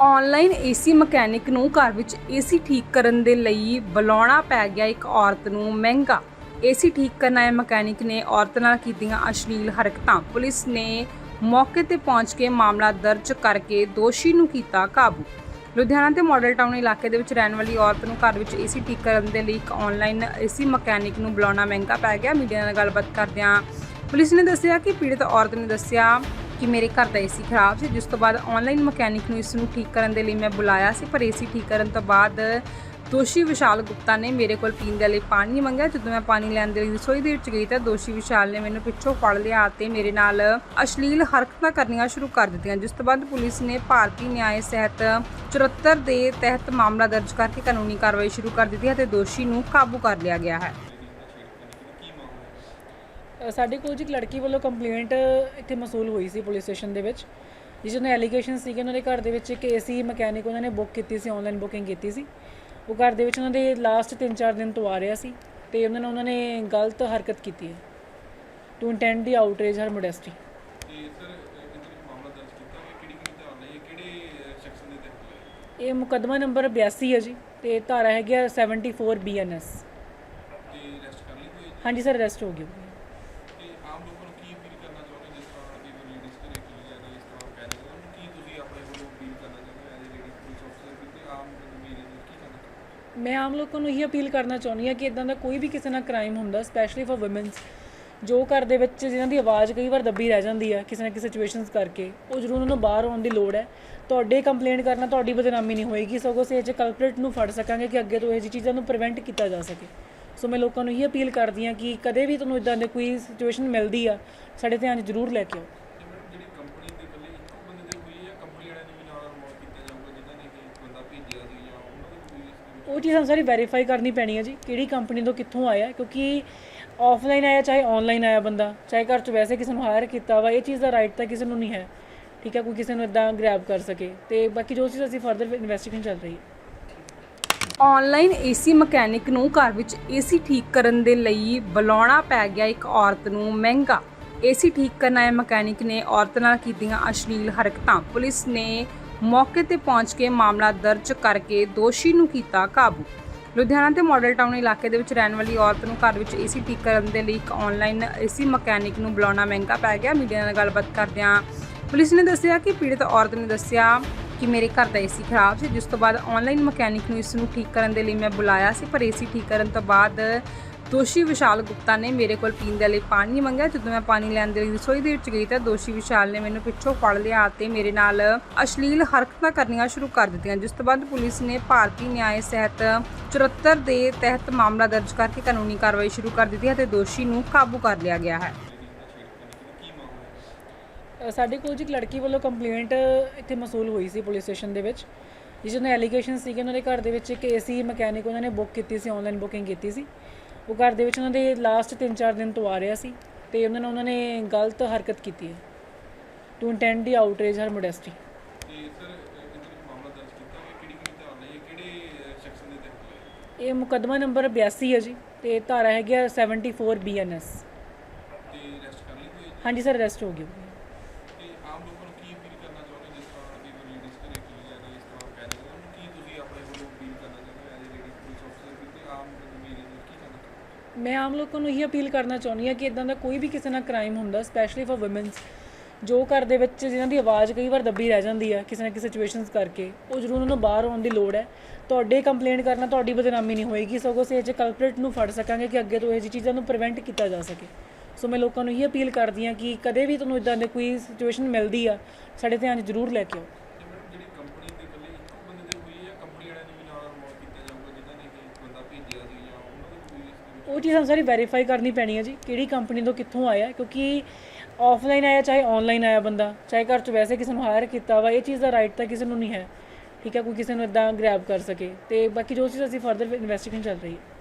Online AC mechanic ਨੂੰ ਘਰ ਵਿੱਚ ਏਸੀ ਠੀਕ ਕਰਨ ਦੇ ਲਈ ਬੁਲਾਉਣਾ ਪੈ ਗਿਆ ਇੱਕ ਔਰਤ ਨੂੰ ਮਹਿੰਗਾ। ਏਸੀ ਠੀਕ ਕਰਨ ਆਏ ਮਕੈਨਿਕ ਨੇ ਔਰਤ ਨਾਲ ਕੀਤੀਆਂ ਅਸ਼ਲੀਲ ਹਰਕਤਾਂ। ਪੁਲਿਸ ਨੇ ਮੌਕੇ ਤੇ ਪਹੁੰਚ ਕੇ ਮਾਮਲਾ ਦਰਜ ਕਰਕੇ ਦੋਸ਼ੀ ਨੂੰ ਕੀਤਾ ਕਾਬੂ। ਲੁਧਿਆਣਾ ਦੇ ਮਾਡਲ ਟਾਊਨ ਇਲਾਕੇ ਦੇ ਵਿੱਚ ਰਹਿਣ ਵਾਲੀ ਔਰਤ ਨੂੰ ਘਰ ਵਿੱਚ ਏਸੀ ਠੀਕ ਕਰਨ ਦੇ ਲਈ ਇੱਕ ਆਨਲਾਈਨ ਏਸੀ ਮਕੈਨਿਕ ਨੂੰ ਬੁਲਾਉਣਾ ਮਹਿੰਗਾ ਪੈ ਗਿਆ। ਮੀਡੀਆ ਨਾਲ ਗੱਲਬਾਤ ਕਰਦਿਆਂ ਪੁਲਿਸ ਨੇ ਦੱਸਿਆ ਕਿ ਪੀੜਤ ਔਰਤ ਨੇ ਦੱਸਿਆ ਕਿ ਮੇਰੇ ਘਰ ਦਾ ਏਸੀ ਖਰਾਬ ਸੀ, ਜਿਸ ਤੋਂ ਬਾਅਦ ਆਨਲਾਈਨ ਮਕੈਨਿਕ ਨੂੰ ਇਸ ਨੂੰ ਠੀਕ ਕਰਨ ਦੇ ਲਈ ਮੈਂ ਬੁਲਾਇਆ ਸੀ, ਪਰ ਏਸੀ ਠੀਕ ਕਰਨ ਤੋਂ ਬਾਅਦ ਦੋਸ਼ੀ ਵਿਸ਼ਾਲ ਗੁਪਤਾ ਨੇ ਮੇਰੇ ਕੋਲ ਪੀਣ ਦੇ ਲਈ ਪਾਣੀ ਮੰਗਿਆ। ਜਦੋਂ ਮੈਂ ਪਾਣੀ ਲੈਣ ਦੇ ਲਈ ਰਸੋਈ ਦੇ ਵਿੱਚ ਗਈ ਤਾਂ ਦੋਸ਼ੀ ਵਿਸ਼ਾਲ ਨੇ ਮੈਨੂੰ ਪਿੱਛੋਂ ਫੜ ਲਿਆ ਅਤੇ ਮੇਰੇ ਨਾਲ ਅਸ਼ਲੀਲ ਹਰਕਤਾਂ ਕਰਨੀਆਂ ਸ਼ੁਰੂ ਕਰ ਦਿੱਤੀਆਂ, ਜਿਸ ਤੋਂ ਬਾਅਦ ਪੁਲਿਸ ਨੇ ਭਾਰਤੀ ਨਿਆਏ ਸਹਿਤ 74 ਦੇ ਤਹਿਤ ਮਾਮਲਾ ਦਰਜ ਕਰਕੇ ਕਾਨੂੰਨੀ ਕਾਰਵਾਈ ਸ਼ੁਰੂ ਕਰ ਦਿੱਤੀ ਹੈ ਤੇ ਦੋਸ਼ੀ ਨੂੰ ਕਾਬੂ ਕਰ ਲਿਆ ਗਿਆ ਹੈ। ਸਾਡੇ ਕੋਲ ਜੀ ਇੱਕ ਲੜਕੀ ਵੱਲੋਂ ਕੰਪਲੇਂਟ ਇੱਥੇ ਮਸੂਲ ਹੋਈ ਸੀ ਪੁਲਿਸ ਸਟੇਸ਼ਨ ਦੇ ਵਿੱਚ। ਜਿਸ ਨੇ ਐਲੀਗੇਸ਼ਨ ਸੀ ਕਿ ਉਹਨਾਂ ਦੇ ਘਰ ਦੇ ਵਿੱਚ ਇੱਕ ਏਸੀ ਮਕੈਨਿਕ ਉਹਨਾਂ ਨੇ ਬੁੱਕ ਕੀਤੀ ਸੀ ਆਨਲਾਈਨ ਬੁਕਿੰਗ ਕੀਤੀ ਸੀ। ਉਹ ਘਰ ਦੇ ਵਿੱਚ ਉਹਨਾਂ ਦੇ ਲਾਸਟ 3-4 ਦਿਨ ਤੋਂ ਆ ਰਿਹਾ ਸੀ ਤੇ ਉਹਨਾਂ ਨੇ ਉਹਨਾਂ ਨੇ ਗਲਤ ਹਰਕਤ ਕੀਤੀ ਹੈ ਟੂ ਇੰਟੈਂਡ ਦੀ ਆਊਟਰੇਜ ਹਰ ਮੋਡੈਸਟੀ ਇਹ ਮੁਕੱਦਮਾ ਨੰਬਰ 82 ਹੈ ਜੀ ਤੇ ਧਾਰਾ ਹੈਗੀ ਆ 74 ਬੀਐਨਐਸ ਹਾਂਜੀ ਸਰ ਅਰੈਸਟ ਹੋ ਗਿਆ ਤੇ ਆਮ ਲੋਕਾਂ ਨੂੰ ਕੀ ਅਪੀਲ ਕਰਨਾ ਚਾਹੁੰਦੇ ਜਿਸ ਤਰ੍ਹਾਂ ਕਿ ਲੇਡੀਜ਼ ਘਰੇ ਕੀ ਜਾਂ ਇਸ ਤਰ੍ਹਾਂ ਕਹਿ ਰਹੇ ਉਹਨਾਂ ਨੂੰ ਕੀ ਤੁਸੀਂ ਆਪਣੇ ਵੱਲੋਂ ਅਪੀਲ ਕਰਨਾ ਚਾਹੁੰਦੇ ਐਜ਼ ਲੇਡੀ ਪੁਲਿਸ ਅਫਸਰ ਵੀ ਤੇ ਆਮ ਮੇਰੇ ਨੂੰ ਕੀ ਕਰਨਾ ਚਾਹੁੰਦੇ ਮੈਂ ਆਮ ਲੋਕਾਂ ਨੂੰ ਇਹ ਅਪੀਲ ਕਰਨਾ ਚਾਹੁੰਦੀ ਹਾਂ ਕਿ ਇਦਾਂ ਦਾ ਕੋਈ ਵੀ ਕਿਸੇ ਨਾਲ ਕ੍ਰਾਈਮ ਹੁੰਦਾ ਸਪੈਸ਼ਲੀ ਫॉर ਔਮਨਸ ਜੋ ਘਰ ਦੇ ਵਿੱਚ ਜਿਨ੍ਹਾਂ ਦੀ ਆਵਾਜ਼ ਕਈ ਵਾਰ ਦੱਬੀ ਰਹਿ ਜਾਂਦੀ ਆ ਕਿਸੇ ਨਾ ਕਿਸੇ ਸਿਚੁਏਸ਼ਨਸ ਕਰਕੇ, ਉਹ ਜ਼ਰੂਰ ਉਹਨਾਂ ਨੂੰ ਬਾਹਰ ਆਉਣ ਦੀ ਲੋੜ ਹੈ। ਤੁਹਾਡੇ ਕੰਪਲੇਂਟ ਕਰਨਾ ਤੁਹਾਡੀ ਬਦਨਾਮੀ ਨਹੀਂ ਹੋਏਗੀ, ਸਗੋਂ ਅਸੀਂ ਇਹ 'ਚ ਕਲਪਰੇਟ ਨੂੰ ਫੜ ਸਕਾਂਗੇ ਕਿ ਅੱਗੇ ਤੋਂ ਇਹ ਜਿਹੀ ਚੀਜ਼ਾਂ ਨੂੰ ਪ੍ਰੀਵੈਂਟ ਕੀਤਾ ਜਾ ਸਕੇ। ਸੋ ਮੈਂ ਲੋਕਾਂ ਨੂੰ ਇਹ ਅਪੀਲ ਕਰਦੀ ਹਾਂ ਕਿ ਕਦੇ ਵੀ ਤੁਹਾਨੂੰ ਇਦਾਂ ਦੇ ਕੋਈ ਸਿਚੁਏਸ਼ਨ ਮਿਲਦੀ ਆ, ਸਾਡੇ ਧਿਆਨ 'ਚ ਜ਼ਰੂਰ ਲੈ ਕੇ ਆਓ ਤੇ ਮੈਡਮ ਜਿਹੜੀ ਕੰਪਨੀ ਦੇ ਇਕੱਲੇ ਇੱਕੋ ਬੰਦੇ ਦੇ ਹੋਈ ਹੈ ਕੰਪਨੀ ਵਾਲਿਆਂ ਨੂੰ ਵੀ ਨਾਲ ਇਨਵੋਲਵ ਕੀਤਾ ਜਾਊਗਾ ਜਿਨ੍ਹਾਂ ਨੇ ਕਿ ਬੰਦਾ ਭੇਜਿਆ ਸੀ ਜਾਂ ਉਹਨਾਂ ਦੀ ਕੋਈ ਇਸ ਦੇ ਵਿੱਚ ਉਹ ਚੀਜ਼ ਸਾਨੂੰ ਸਾਰੀ ਵੈਰੀਫਾਈ ਕਰਨੀ ਪੈਣੀ ਹੈ ਜੀ, ਕਿਹੜੀ ਕੰਪਨੀ ਤੋਂ ਕਿੱਥੋਂ ਆਇਆ ਕਿਉਂਕਿ ਆਫਲਾਈਨ ਆਇਆ, ਚਾਹੇ ਆਨਲਾਈਨ ਆਇਆ ਬੰਦਾ, ਚਾਹੇ ਘਰ 'ਚ ਵੈਸੇ ਕਿਸੇ ਨੂੰ ਹਾਇਰ ਕੀਤਾ ਵਾ, ਇਹ ਚੀਜ਼ ਦਾ ਰਾਈਟ ਤਾਂ ਕਿਸੇ ਨੂੰ ਨਹੀਂ ਹੈ। ਠੀਕ ਹੈ, ਕੋਈ ਕਿਸੇ ਨੂੰ ਇਦਾਂ ਗ੍ਰੈਬ ਕਰ ਸਕੇ। ਤੇ ਬਾਕੀ ਜੋ ਚੀਜ਼ ਅਸੀਂ ਫਰਦਰ ਇਨਵੈਸਟੀਗੇਸ਼ਨ ਚੱਲ ਰਹੀ ਹੈ। ਆਨਲਾਈਨ ਏਸੀ ਮਕੈਨਿਕ ਨੂੰ ਘਰ ਵਿੱਚ ਏਸੀ ਠੀਕ ਕਰਨ ਦੇ ਲਈ ਬੁਲਾਉਣਾ ਪੈ ਗਿਆ ਇੱਕ ਔਰਤ ਨੂੰ ਮਹਿੰਗਾ। ਏਸੀ ਠੀਕ ਕਰਨ ਆਏ ਮਕੈਨਿਕ ਨੇ ਔਰਤ ਨਾਲ ਕੀਤੀਆਂ ਅਸ਼ਲੀਲ ਹਰਕਤਾਂ। ਪੁਲਿਸ ਨੇ ਮੌਕੇ ਤੇ ਪਹੁੰਚ ਕੇ ਮਾਮਲਾ ਦਰਜ ਕਰਕੇ ਦੋਸ਼ੀ ਨੂੰ ਕੀਤਾ ਕਾਬੂ। ਲੁਧਿਆਣਾ ਦੇ ਮਾਡਲ ਟਾਊਨ ਇਲਾਕੇ ਦੇ ਵਿੱਚ ਰਹਿਣ ਵਾਲੀ ਔਰਤ ਨੂੰ ਘਰ ਵਿੱਚ ਏਸੀ ਠੀਕ ਕਰਨ ਦੇ ਲਈ ਇੱਕ ਆਨਲਾਈਨ ਏਸੀ ਮਕੈਨਿਕ ਨੂੰ ਬੁਲਾਉਣਾ ਮਹਿੰਗਾ ਪੈ ਗਿਆ। ਮੀਡੀਆ ਨਾਲ ਗੱਲਬਾਤ ਕਰਦਿਆਂ ਪੁਲਿਸ ਨੇ ਦੱਸਿਆ ਕਿ ਪੀੜਤ ਔਰਤ ਨੇ ਦੱਸਿਆ ਕਿ ਮੇਰੇ ਘਰ ਦਾ ਏਸੀ ਖਰਾਬ ਸੀ। ਜਿਸ ਤੋਂ ਬਾਅਦ ਆਨਲਾਈਨ ਮਕੈਨਿਕ ਨੂੰ ਇਸ ਨੂੰ ਠੀਕ ਕਰਨ ਦੇ ਲਈ ਮੈਂ ਬੁਲਾਇਆ ਸੀ, ਪਰ ਏਸੀ ਠੀਕ ਕਰਨ ਤੋਂ ਬਾਅਦ ਦੋਸ਼ੀ ਵਿਸ਼ਾਲ ਗੁਪਤਾ ਨੇ ਮੇਰੇ ਕੋਲ ਪੀਣ ਦੇ ਲਈ ਪਾਣੀ ਮੰਗਿਆ। ਜਦੋਂ ਮੈਂ ਪਾਣੀ ਲੈਣ ਦੇ ਲਈ ਰਸੋਈ ਦੇ ਵਿੱਚ ਗਈ ਤਾਂ ਦੋਸ਼ੀ ਵਿਸ਼ਾਲ ਨੇ ਮੈਨੂੰ ਪਿੱਛੋਂ ਫੜ ਲਿਆ ਅਤੇ ਮੇਰੇ ਨਾਲ ਅਸ਼ਲੀਲ ਹਰਕਤਾਂ ਕਰਨੀਆਂ ਸ਼ੁਰੂ ਕਰ ਦਿੱਤੀਆਂ। ਜਿਸ ਤੋਂ ਬਾਅਦ ਪੁਲਿਸ ਨੇ ਭਾਰਤੀ ਨਿਆਏ ਸਹਿਤ 74 ਦੇ ਤਹਿਤ ਮਾਮਲਾ ਦਰਜ ਕਰਕੇ ਕਾਨੂੰਨੀ ਕਾਰਵਾਈ ਸ਼ੁਰੂ ਕਰ ਦਿੱਤੀ ਹੈ ਤੇ ਦੋਸ਼ੀ ਨੂੰ ਕਾਬੂ ਕਰ ਲਿਆ ਗਿਆ ਹੈ। ਸਾਡੇ ਕੋਲ ਜੀ ਇੱਕ ਲੜਕੀ ਵੱਲੋਂ ਕੰਪਲੇਂਟ ਇੱਥੇ ਮਸੂਲ ਹੋਈ ਸੀ ਪੁਲਿਸ ਸਟੇਸ਼ਨ ਦੇ ਵਿੱਚ। ਜਿਸ ਨੇ ਐਲੀਗੇਸ਼ਨ ਸੀ ਉਹਨਾਂ ਦੇ ਘਰ ਦੇ ਵਿੱਚ ਇੱਕ ਏਸੀ ਮਕੈਨਿਕ ਉਹਨਾਂ ਨੇ ਬੁੱਕ ਕੀਤੀ ਸੀ ਆਨਲਾਈਨ ਬੁਕਿੰਗ ਕੀਤੀ ਸੀ। ਉਹ ਘਰ ਦੇ ਵਿੱਚ ਉਹਨਾਂ ਦੇ ਲਾਸਟ 3-4 ਦਿਨ ਤੋਂ ਆ ਰਿਹਾ ਸੀ ਤੇ ਉਹਨਾਂ ਨੇ ਉਹਨਾਂ ਨੇ ਗਲਤ ਹਰਕਤ ਕੀਤੀ ਹੈ। ਟੂ ਇੰਟੈਂਡ ਦੀ ਆਊਟਰੇਜ ਹਰ ਮੋਡੈਸਟੀ ਇਹ ਮੁਕੱਦਮਾ ਨੰਬਰ 82 ਹੈ ਜੀ ਤੇ ਧਾਰਾ ਹੈਗੀ ਆ 74 ਬੀਐਨਐਸ ਹਾਂਜੀ ਸਰ ਅਰੈਸਟ ਹੋ ਗਿਆ ਤੇ ਆਮ ਲੋਕਾਂ ਨੂੰ ਕੀ ਅਪੀਲ ਕਰਨਾ ਚਾਹੁੰਦੇ ਜਿਸ ਤਰ੍ਹਾਂ ਕਿ ਲੇਡੀਜ਼ ਘਰੇ ਕੀ ਜਾਂ ਇਸ ਤਰ੍ਹਾਂ ਕਹਿ ਰਹੇ ਉਹਨਾਂ ਨੂੰ ਕੀ ਤੁਸੀਂ ਆਪਣੇ ਵੱਲੋਂ ਅਪੀਲ ਕਰਨਾ ਚਾਹੁੰਦੇ ਐਜ਼ ਲੇਡੀ ਪੁਲਿਸ ਅਫਸਰ ਵੀ ਤੇ ਆਮ ਮੇਰੇ ਨੂੰ ਕੀ ਕਰਨਾ ਚਾਹੁੰਦੇ ਮੈਂ ਆਮ ਲੋਕਾਂ ਨੂੰ ਇਹ ਅਪੀਲ ਕਰਨਾ ਚਾਹੁੰਦੀ ਹਾਂ ਕਿ ਇਦਾਂ ਦਾ ਕੋਈ ਵੀ ਕਿਸੇ ਨਾਲ ਕ੍ਰਾਈਮ ਹੁੰਦਾ ਸਪੈਸ਼ਲੀ ਫॉर ਔਮਨਸ ਜੋ ਘਰ ਦੇ ਵਿੱਚ ਜਿਨ੍ਹਾਂ ਦੀ ਆਵਾਜ਼ ਕਈ ਵਾਰ ਦੱਬੀ ਰਹਿ ਜਾਂਦੀ ਹੈ ਕਿਸੇ ਨਾ ਕਿਸੇ ਸਿਚੁਏਸ਼ਨਸ ਕਰਕੇ, ਉਹ ਜ਼ਰੂਰ ਉਹਨਾਂ ਨੂੰ ਬਾਹਰ ਆਉਣ ਦੀ ਲੋੜ ਹੈ। ਤੁਹਾਡੇ ਕੰਪਲੇਂਟ ਕਰਨਾ ਤੁਹਾਡੀ ਬਦਨਾਮੀ ਨਹੀਂ ਹੋਏਗੀ, ਸਗੋਂ ਅਸੀਂ ਇਹ 'ਚ ਕਲਪਰੇਟ ਨੂੰ ਫੜ ਸਕਾਂਗੇ ਕਿ ਅੱਗੇ ਤੋਂ ਇਹ ਜਿਹੀ ਚੀਜ਼ਾਂ ਨੂੰ ਪ੍ਰੀਵੈਂਟ ਕੀਤਾ ਜਾ ਸਕੇ। ਸੋ ਮੈਂ ਲੋਕਾਂ ਨੂੰ ਇਹ ਅਪੀਲ ਕਰਦੀ ਹਾਂ ਕਿ ਕਦੇ ਵੀ ਤੁਹਾਨੂੰ ਇਦਾਂ ਦੇ ਕੋਈ ਸਿਚੁਏਸ਼ਨ ਮਿਲਦੀ ਆ, ਸਾਡੇ ਧਿਆਨ 'ਚ ਜ਼ਰੂਰ ਲੈ ਕੇ ਆਓ ਤੇ ਮੈਡਮ ਜਿਹੜੀ ਕੰਪਨੀ ਦੇ ਇਕੱਲੇ ਇੱਕੋ ਬੰਦੇ ਦੇ ਹੋਈ ਹੈ ਕੰਪਨੀ ਵਾਲਿਆਂ ਨੂੰ ਵੀ ਨਾਲ ਇਨਵੋਲਵ ਕੀਤਾ ਜਾਊਗਾ ਜਿਨ੍ਹਾਂ ਨੇ ਕਿ ਬੰਦਾ ਭੇਜਿਆ ਸੀ ਜਾਂ ਉਹਨਾਂ ਦੀ ਕੋਈ ਇਸ ਦੇ ਵਿੱਚ ਉਹ ਚੀਜ਼ ਸਾਨੂੰ ਸਾਰੀ ਵੈਰੀਫਾਈ ਕਰਨੀ ਪੈਣੀ ਹੈ ਜੀ, ਕਿਹੜੀ ਕੰਪਨੀ ਤੋਂ ਕਿੱਥੋਂ ਆਇਆ ਕਿਉਂਕਿ ਆਫਲਾਈਨ ਆਇਆ, ਚਾਹੇ ਆਨਲਾਈਨ ਆਇਆ ਬੰਦਾ, ਚਾਹੇ ਘਰ 'ਚ ਵੈਸੇ ਕਿਸੇ ਨੂੰ ਹਾਇਰ ਕੀਤਾ ਵਾ, ਇਹ ਚੀਜ਼ ਦਾ ਰਾਈਟ ਤਾਂ ਕਿਸੇ ਨੂੰ ਨਹੀਂ ਹੈ, ਠੀਕ ਹੈ, ਕੋਈ ਕਿਸੇ ਨੂੰ ਇਦਾਂ ਗ੍ਰੈਬ ਕਰ ਸਕੇ, ਤੇ ਬਾਕੀ ਜੋ ਚੀਜ਼ ਅਸੀਂ ਫਰਦਰ ਇਨਵੈਸਟੀਗੇਸ਼ਨ ਚੱਲ ਰਹੀ ਹੈ।